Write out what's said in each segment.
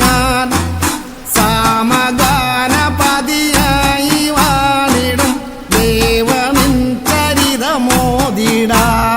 ഞാൻ സാമഗാനപതിയായി വാണിടും. ദേവനിൻ ചരിതമോദിടാം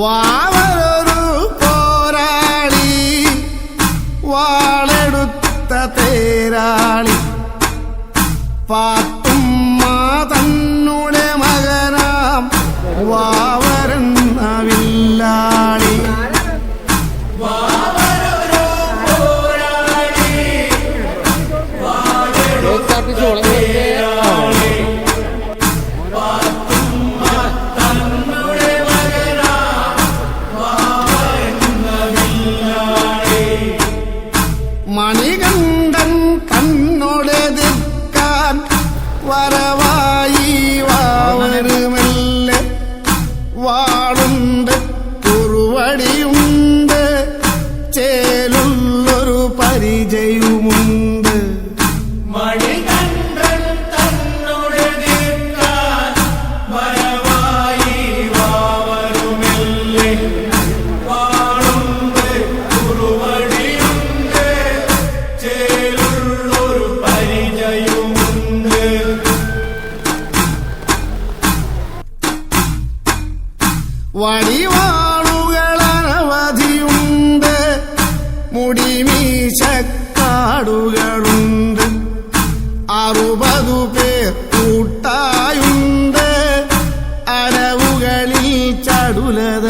വാവരൊരു പോരാളി വാളെടുത്ത തേരാളി. പാത്തുമ്മ തന്നുടെ മകനാം വാവരെന്ന വരവായി വാവരുമല്ലേ വാളുണ്ട് കുറുവടിയുണ്ട് ചേലുള്ളൊരു പരിചയവുമുണ്ട് വടിവാളുകൾ അനവധിയുണ്ട് മുടിമീശക്കാടുകളുണ്ട്. അറുപതു പേർ കൂട്ടായുണ്ട്. അരവുകളിൽ ചടുലതയുണ്ട്